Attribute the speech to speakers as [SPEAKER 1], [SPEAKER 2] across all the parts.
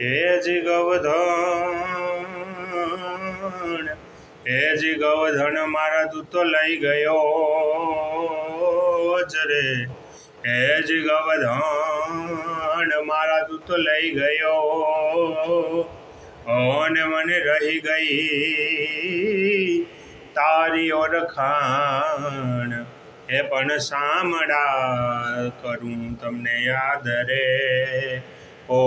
[SPEAKER 1] હે જી ગવધણ હે જી ગવધણ મારા તું તો લઈ ગયો જ રે. હે જી ગવધણ મારા તું તો લઈ ગયો. ઓને મને રહી ગઈ તારી ઓળખાણ. હે પણ સામડા કરું તમને યાદ રે. ઓ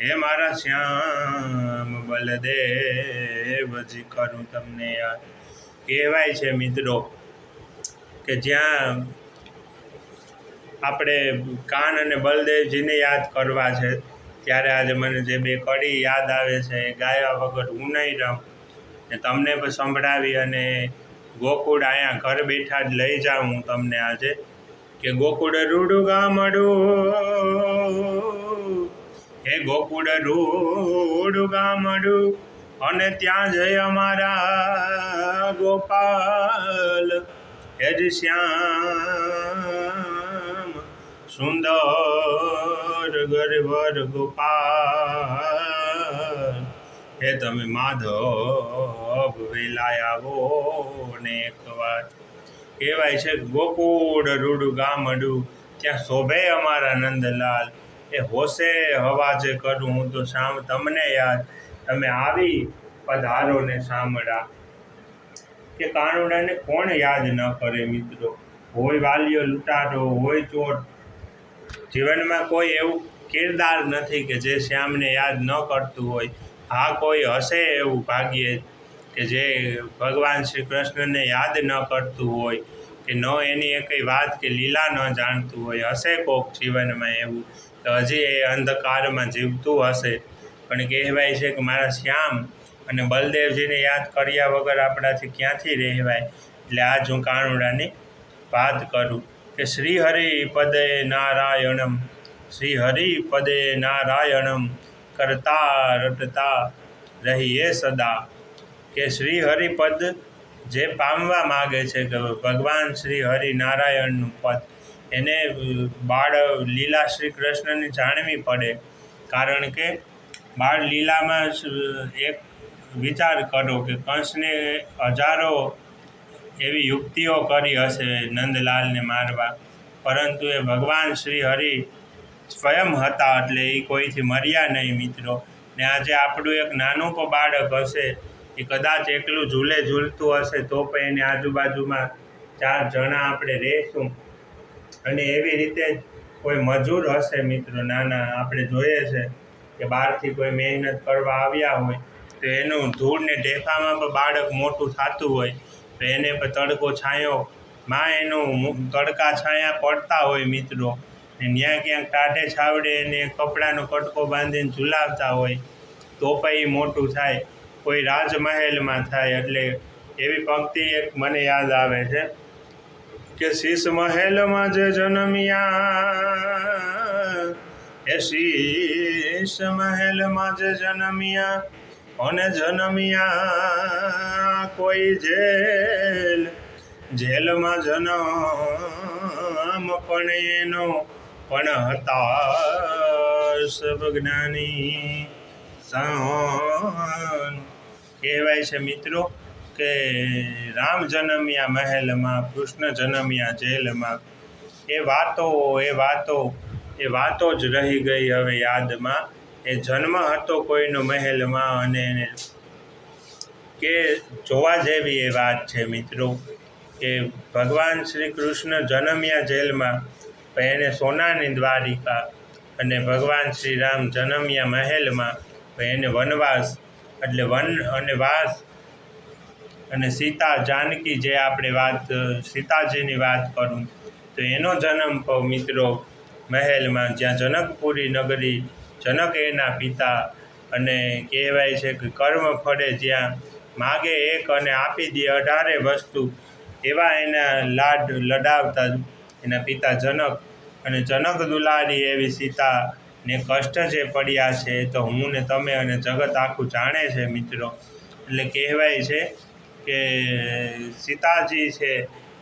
[SPEAKER 1] હે મારા શ્યામ બલદેવજી કરું તમને યાદ. કહેવાય છે મિત્રો કે જ્યાં આપણે કાન અને બલદેવજીને યાદ કરવા છે, ત્યારે આજે મને જે બે કડી યાદ આવે છે એ ગાયા વગર હું નહીં રહું. ને તમને પણ સંભળાવી અને ગોકુળ અહીંયા ઘર બેઠા જ લઈ જાઉં હું તમને આજે. કે ગોકુળ રૂડું ગામડું હે ગોકુળ રૂડું ગામડું અને ત્યાં જઈ અમારા ગોપાલ. હે જ શ્યામ સુંદર ગરવર ગોપાલ. હે તમે માધવ વેલાયા આવો ને એકવાર કહેવાય છે ગોકુળ, રૂડું, ગામડું, ત્યાં શોભે અમારા નંદલાલ એ હોશે હવાજે કરું હું તો શામ તમને યાદ. તમે આવી પધારો ને સાંભળા. કે કાનુડાને કોણ યાદ ન કરે મિત્રો? હોય વાલીઓ લૂંટારો, હોય ચોર. જીવનમાં કોઈ એવું કિરદાર નથી કે જે શ્યામને યાદ ન કરતું હોય. હા, કોઈ હશે એવું ભાગ્યે કે જે ભગવાન શ્રી કૃષ્ણને યાદ ન કરતું હોય, કે ન એની એકઈ વાત કે લીલા ન જાણતું હોય, હશે કોક જીવનમાં એવું? તો હજી એ અંધકારમાં જીવતું હશે. પણ કહેવાય છે કે મારા શ્યામ અને બલદેવજીને યાદ કર્યા વગર આપણાથી ક્યાંથી રહેવાય? એટલે આજ હું કાનુડાની વાત કરું કે શ્રી હરિ પદે નારાયણમ શ્રી હરિ પદે નારાયણમ કરતા રટતા રહીએ સદા. કે શ્રી હરિપદ જે પામવા માગે છે કે ભગવાન શ્રી હરિ નારાયણનું પદ. એને બાળ લીલા શ્રી કૃષ્ણની જાણવી પડે. કારણ કે બાળ લીલામાં એક વિચાર કરો કે કંસને હજારો એવી યુક્તિઓ કરી હશે નંદલાલને મારવા. પરંતુ એ ભગવાન શ્રી હરિ સ્વયં હતા એટલે એ કોઈથી મર્યા નહીં મિત્રો. ને આજે આપણું એક નાનું પણ બાળક હશે એ કદાચ એકલું ઝૂલે ઝૂલતું હશે તો પણ એની આજુબાજુમાં ચાર જણા આપણે રહેશું. અને એવી રીતે કોઈ મજૂર હશે મિત્રો, નાના, આપણે જોઈએ છે કે બહારથી કોઈ મહેનત કરવા આવ્યા હોય, તો એનું ધૂળને ઢેફામાં પણ બાળક મોટું થતું હોય, તો એને પણ તડકો છાંયો. માં એનું તડકા છાયા પડતા હોય મિત્રો, ને ત્યાં ક્યાંક ટાઢે છાવડે એને કપડાનો કટકો બાંધીને ઝુલાવતા હોય, તો પણ એ મોટું થાય. કોઈ રાજમહેલમાં થાય એટલે એવી પંક્તિ એક મને યાદ આવે છે કે શીશ મહેલમાં જે જન્મ્યા એ શીશ મહેલમાં જે જન્મ્યા અને જન્મ્યા કોઈ જેલ. જેલમાં જન્મ પણ એનો પણ હતા સબ જ્ઞાની કહેવાય છે મિત્રો કે રામ જન્મ્યા મહેલમાં, કૃષ્ણ જન્મ્યા જેલમાં. એ વાતો એ વાતો એ વાતો જ રહી ગઈ હવે યાદમાં. એ જન્મ હતો કોઈનો મહેલમાં અને એને કે જોવા જેવી એ વાત છે મિત્રો કે ભગવાન શ્રી કૃષ્ણ જન્મ્યા જેલમાં એને સોનાની દ્વારિકા અને ભગવાન શ્રી રામ જન્મ્યા મહેલમાં એને વનવાસ, એટલે વન અને વાસ અને સીતા જાનકી જે આપણે વાત, સીતાજીની વાત કરું, તો એનો જન્મ મિત્રો મહેલમાં જ્યાં જનકપુરી નગરી જનક એના પિતા અને કહેવાય છે કે કર્મ ફળે જ્યાં માગે એક અને આપી દે અઢારે વસ્તુ, એવા એના લાડ લડાવતા એના પિતા જનક. અને જનક દુલારી એવી સીતા ને કષ્ટ જે પડ્યા છે તો હું ને તમે અને જગત આખું જાણે છે મિત્રો. એટલે કહેવાય છે કે સીતાજી છે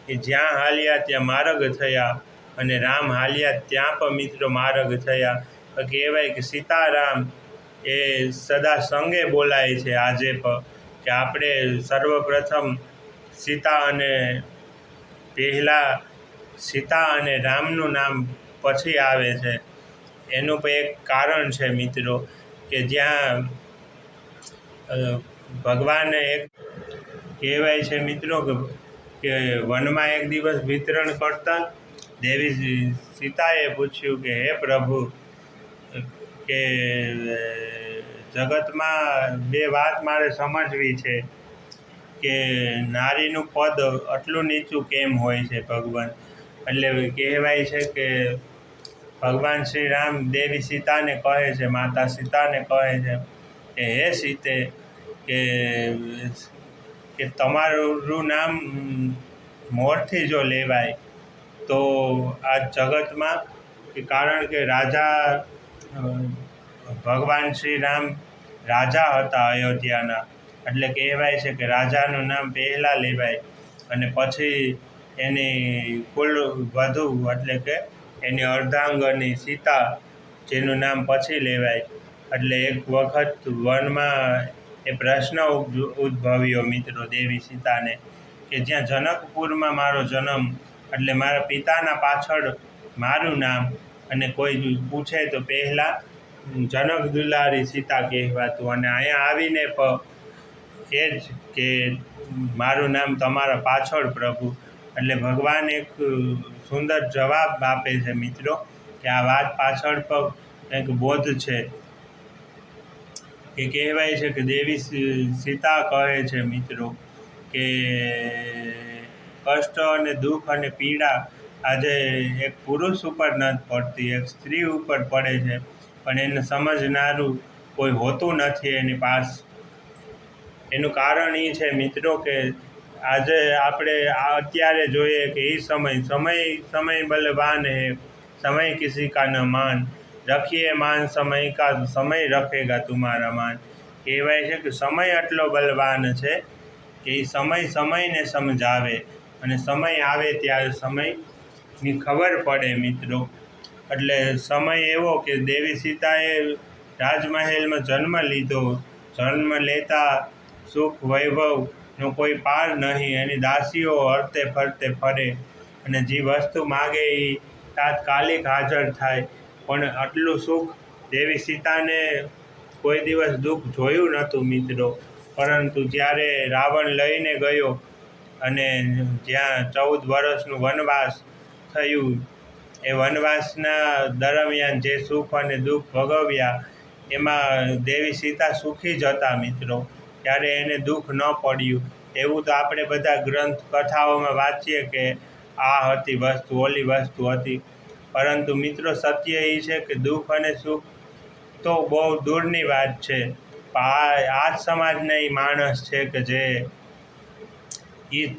[SPEAKER 1] એ જ્યાં હાલ્યા ત્યાં માર્ગ થયા અને રામ હાલ્યા ત્યાં પણ મિત્રો માર્ગ થયા. કહેવાય કે સીતારામ એ સદા સંગે બોલાય છે આજે પણ કે આપણે સર્વપ્રથમ સીતા અને પહેલાં સીતા અને રામનું નામ પછી આવે છે. એનું પણ એક કારણ છે મિત્રો, કે જ્યાં ભગવાન એક કહેવાય છે મિત્રો કે વનમાં એક દિવસ વિતરણ કરતા દેવી સીતાએ પૂછ્યું કે, હે પ્રભુ, કે, જગતમાં બે વાત મારે સમજવી છે, કે નારીનું પદ આટલું નીચું કેમ હોય છે ભગવાન? એટલે કહેવાય છે કે ભગવાન શ્રી રામ દેવી સીતાને કહે છે, માતા સીતાને કહે છે કે, હે સીતે, કે કે તમારું નામ મોરથી જો લેવાય, તો આ જગતમાં, કે કારણ કે રાજા ભગવાન શ્રી રામ રાજા હતા અયોધ્યાના, એટલે કહેવાય છે કે રાજાનું નામ પહેલાં લેવાય, અને પછી એની કુલ વધુ, એટલે કે એની અર્ધાંગની સીતા, જેનું નામ પછી લેવાય. એટલે એક વખત વનમાં એ પ્રશ્ન ઉદ્ભ- ઉદ્ભવ્યો મિત્રો દેવી સીતાને કે જ્યાં જનકપુરમાં મારો જન્મ, એટલે મારા પિતાના પાછળ મારું નામ અને કોઈ પૂછે તો પહેલાં જનક દુલારી સીતા કહેવાતું અને અહીંયા આવીને એ જ કે મારું નામ તમારા પાછળ પ્રભુ. એટલે ભગવાન એક સુંદર જવાબ આપે છે મિત્રો કે આ વાત પાછળ પણ કંઈક બોધ છે કે કહેવાય છે કે દેવી સીતા કહે છે મિત્રો કે કષ્ટ અને દુઃખ અને પીડા આજે એક પુરુષ ઉપર નથી પડતી, એક સ્ત્રી ઉપર પડે છે. પણ એને સમજનારું કોઈ હોતું નથી એની પાસ. એનું કારણ એ છે મિત્રો કે આજે આપણે અત્યારે જોઈએ કે એ સમય સમય સમય બલવાન હે સમય કિસી કા ન માન. રખીએ માન, સમય કા, સમય રખેગા તુમારા માન. કહેવાય છે કે સમય આટલો બલવાન છે કે એ સમય, સમયને સમજાવે. અને સમય આવે ત્યારે સમયની ખબર પડે મિત્રો. એટલે સમય એવો કે દેવી સીતાએ રાજમહેલમાં જન્મ લીધો. જન્મ લેતા સુખ વૈભવનો કોઈ પાર નહીં, એની દાસીઓ હરતે ફરતે ફરે અને જે વસ્તુ માગે એ તાત્કાલિક હાજર થાય. પણ આટલું સુખ દેવી સીતાને કોઈ દિવસ દુઃખ જોયું નહોતું મિત્રો. પરંતુ જ્યારે રાવણ લઈને ગયો અને જ્યાં ચૌદ વર્ષનું વનવાસ થયું, એ વનવાસના દરમિયાન જે સુખ અને દુઃખ ભોગવ્યા, એમાં દેવી સીતા સુખી જ હતા મિત્રો. ત્યારે એને દુઃખ ન પડ્યું. એવું તો આપણે બધા ગ્રંથ કથાઓમાં વાંચીએ કે આ હતી વસ્તુ, ઓલી વસ્તુ હતી. પરંતુ મિત્રો, સત્ય એ છે કે દુઃખ અને સુખ તો બહુ દૂરની વાત છે. આ જ સમાજના એ માણસ છે કે જે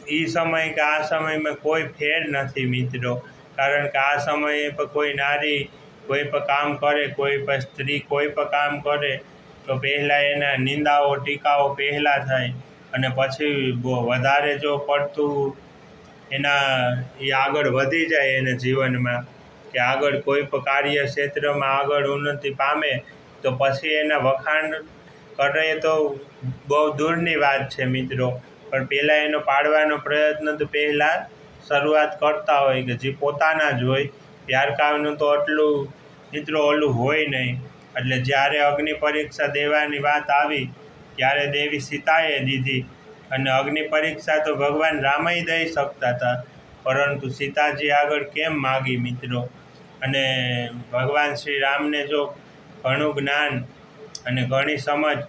[SPEAKER 1] એ સમય કે આ સમયમાં કોઈ ફેર નથી મિત્રો. કારણ કે આ સમયે પણ કોઈ નારી કોઈ પણ કામ કરે, કોઈ પણ સ્ત્રી કોઈ પણ કામ કરે તો પહેલાં એના નિંદાઓ, ટીકાઓ પહેલાં થાય અને પછી વધારે જો પડતું એના એ આગળ વધી જાય એને જીવનમાં કે આગળ કોઈ પણ કાર્ય ક્ષેત્રમાં આગળ ઉન્નતિ પામે, તો પછી એના વખાણ કરે તો બહુ દૂરની વાત છે મિત્રો. પણ પહેલાં એનો પાડવાનો પ્રયત્ન તો પહેલાં શરૂઆત કરતા હોય કે જે પોતાના જ હોય. ત્યારકારનું તો આટલું, મિત્રો, ઓલું હોય નહીં. એટલે જ્યારે અગ્નિ પરીક્ષા દેવાની વાત આવી, ત્યારે દેવી સીતાએ દીધી. અને અગ્નિ પરીક્ષા તો ભગવાન રામય દઈ શકતા હતા, પરંતુ સીતાજી આગળ કેમ માગી મિત્રો? અને ભગવાન શ્રી રામને જો ઘણું જ્ઞાન અને ઘણી સમજ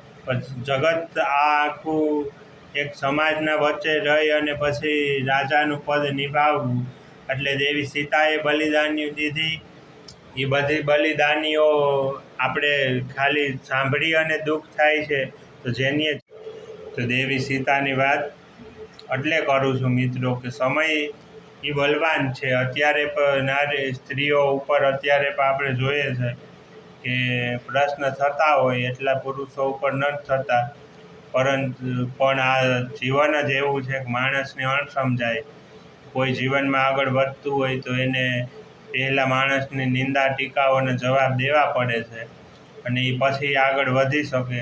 [SPEAKER 1] જગત આ આખું એક સમાજના વચ્ચે રહી અને પછી રાજાનું પદ નિભાવવું, એટલે દેવી સીતાએ બલિદાનીઓ દીધી એ બધી બલિદાનીઓ આપણે ખાલી સાંભળી અને દુઃખ થાય છે, તો જેની તો દેવી સીતાની વાત એટલે કરું છું મિત્રો કે સમય એ બલવાન છે. અત્યારે પણ નારી સ્ત્રીઓ ઉપર અત્યારે પણ આપણે જોઈએ છે કે પ્રશ્ન થતા હોય એટલા પુરુષો ઉપર ન થતા. પરંતુ પણ આ જીવન જ એવું છે કે માણસને અણસમજાય. કોઈ જીવનમાં આગળ વધતું હોય તો એને પહેલાં માણસને નિંદા, ટીકાઓને જવાબ દેવા પડે છે અને એ પછી આગળ વધી શકે.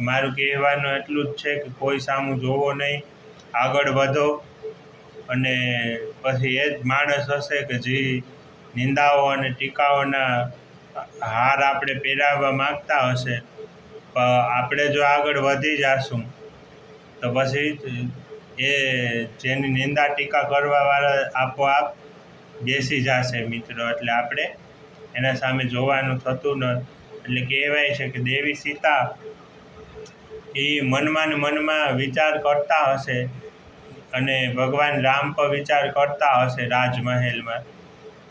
[SPEAKER 1] મારું કહેવાનું એટલું જ છે કે કોઈ સામું જોવો નહીં, આગળ વધો અને પછી એ જ માણસ હશે કે જે નિંદાઓ અને ટીકાઓના હાર આપણે પહેરાવવા માગતા હશે. પણ આપણે જો આગળ વધી જાશું, તો પછી એ જેની નિંદા, ટીકા કરવાવાળા આપોઆપ બેસી જશે મિત્રો. એટલે આપણે એના સામે જોવાનું થતું ન એટલે કહેવાય છે કે દેવી સીતા એ મનમાં મનમાં વિચાર કરતા હશે અને ભગવાન રામ પર વિચાર કરતા હશે રાજમહેલમાં.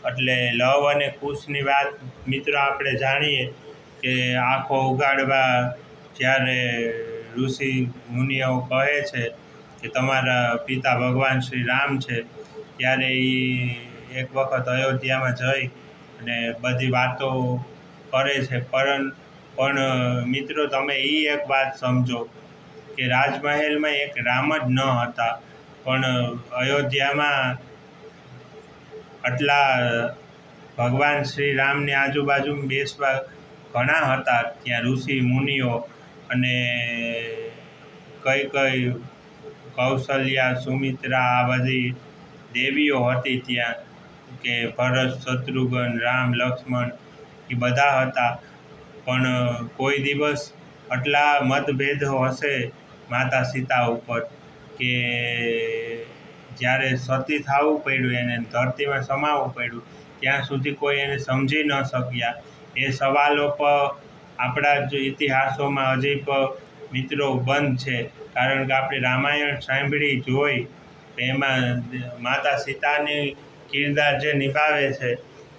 [SPEAKER 1] એટલે લવ અને કુશની વાત મિત્રો આપણે જાણીએ કે આંખો ઉગાડવા જ્યારે ઋષિ મુનિઓ કહે છે કે તમારા પિતા ભગવાન શ્રી રામ છે, ત્યારે એ એક વખત અયોધ્યામાં જઈ અને બધી વાતો કરે છે. પરં પણ મિત્રો, તમે એ એક વાત સમજો કે રાજમહેલમાં એક રામ જ ન હતા, પણ અયોધ્યામાં આટલા ભગવાન શ્રી રામની આજુબાજુ બેસવા ઘણા હતા. ત્યાં ઋષિ મુનિઓ અને કઈ કઈ કૌશલ્યા, સુમિત્રા, આ બધી દેવીઓ હતી ત્યાં. કે ભરત, શત્રુઘ્ન, રામ, લક્ષ્મણ એ બધા હતા. પણ કોઈ દિવસ આટલા મતભેદ હશે માતા સીતા ઉપર કે જ્યારે સતી થવું પડ્યું, એને ધરતીમાં સમાવવું પડ્યું, ત્યાં સુધી કોઈ એને સમજી ન શક્યા. એ સવાલો પર આપણા જ ઇતિહાસોમાં હજી પણ મિત્રો બંધ છે. કારણ કે આપણે રામાયણ સાંભળી જોઈ એમાં માતા સીતાની કિરદાર જે નિભાવે છે,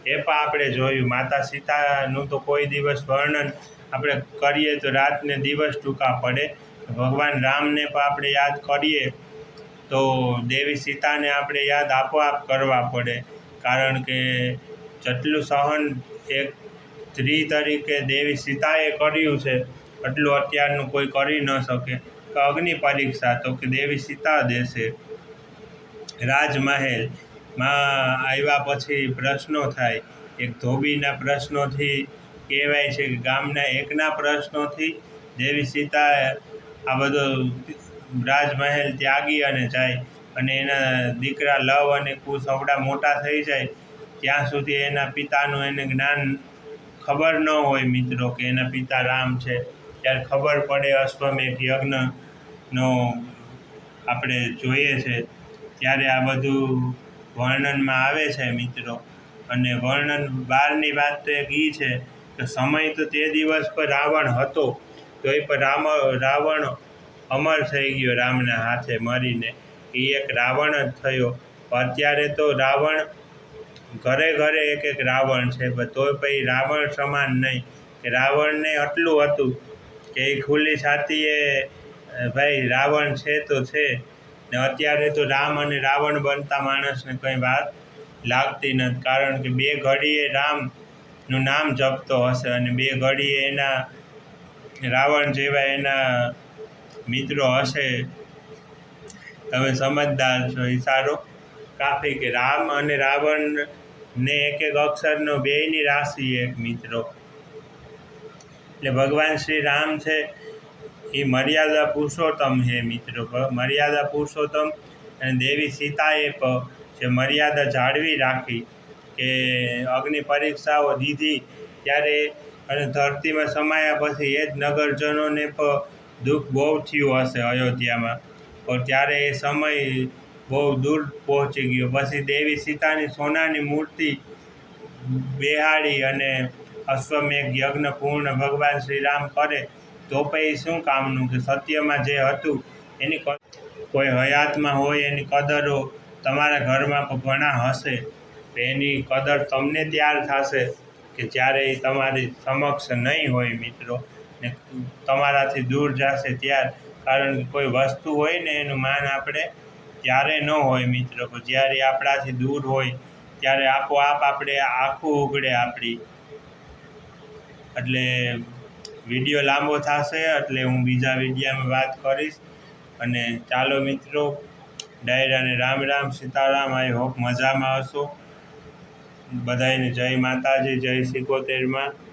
[SPEAKER 1] એ પણ આપણે જોયું. માતા સીતાનું તો કોઈ દિવસ વર્ણન આપણે કરીએ તો રાતને દિવસ ટૂંકા પડે. ભગવાન રામને પણ આપણે યાદ કરીએ તો દેવી સીતાને આપણે યાદ આપોઆપ કરવા પડે. કારણ કે જેટલું સહન એક સ્ત્રી તરીકે દેવી સીતાએ કર્યું છે, એટલું અત્યારનું કોઈ કરી ન શકે. તો અગ્નિ પરીક્ષા તો કે દેવી સીતા દેશે. રાજમહેલમાં આવ્યા પછી પ્રશ્નો થાય. એક ધોબીના પ્રશ્નોથી કહેવાય છે કે ગામના એકના પ્રશ્નોથી દેવી સીતા આ બધો રાજમહેલ ત્યાગી અને જાય અને એના દીકરા લવ અને કુશ અવડા મોટા થઈ જાય. ત્યાં સુધી એના પિતાનું એને જ્ઞાન ખબર ન હોય મિત્રો કે એના પિતા રામ છે. ત્યારે ખબર પડે અશ્વમેઘ યજ્ઞનો આપણે જોઈએ છે. ત્યારે આ બધું વર્ણનમાં આવે છે મિત્રો. અને વર્ણન બહારની વાત તો એક એ છે કે સમય તો તે દિવસ પર રાવણ હતો તો એ પર રામ, રાવણ અમર થઈ ગયો રામના હાથે મરીને. એ એક રાવણ જ થયો. અત્યારે તો રાવણ ઘરે ઘરે એક એક રાવણ છે, પણ તોય પછી રાવણ સમાન નહીં. કે રાવણને આટલું હતું કે એ ખુલ્લી છાતીએ, ભાઈ રાવણ છે તો છે ને અત્યારે તો રામ અને રાવણ બનતા માણસને કંઈ વાત લાગતી નથી, કારણ કે બે ઘડીએ રામનું નામ જપતો હશે અને બે ઘડીએ એના રાવણ જેવા એના મિત્રો હશે. તમે સમજદાર છો ઈશારો કાફી કે રામ અને રાવણ ને એક એક અક્ષરનો બેયની રાશિ એક મિત્રો. એટલે ભગવાન શ્રી રામ છે એ મર્યાદા પુરુષોત્તમ હે મિત્રો મર્યાદા પુરુષોત્તમ અને દેવી સીતાએ જે મર્યાદા જાળવી રાખી કે અગ્નિ પરીક્ષાઓ દીધી ત્યારે અને ધરતીમાં સમાયા પછી એ જ નગરજનોને પણ દુઃખ બહુ થયું હશે અયોધ્યામાં. પણ ત્યારે એ સમય બહુ દૂર પહોંચી ગયો. પછી દેવી સીતાની સોનાની મૂર્તિ બેહાડી અને અશ્વમેઘ યજ્ઞ પૂર્ણ ભગવાન શ્રી રામ કરે તો પછી શું કામનું કે સત્યમાં જે હતું, એની કોઈ હયાતમાં હોય એની કદરો તમારા ઘરમાં ઘણા હશે એની કદર તમને ત્યાર થશે કે જ્યારે એ તમારી સમક્ષ નહીં હોય મિત્રો, ને તમારાથી દૂર જશે ત્યાર. કારણ કે કોઈ વસ્તુ હોય ને એનું માન આપણે ત્યારે ન હોય મિત્રો જ્યારે આપણાથી દૂર હોય, ત્યારે આપોઆપ આપણે આખું ઉગડે આપણી. એટલે વીડિયો લાંબો થશે એટલે હું બીજા વિડીયામાં વાત કરીશ. અને ચાલો મિત્રો ડાયરાને રામ રામ, સીતારામ, આઈ હોપ મજામાં હશો. બધાયને જય માતાજી, જય સિકોતેરમાં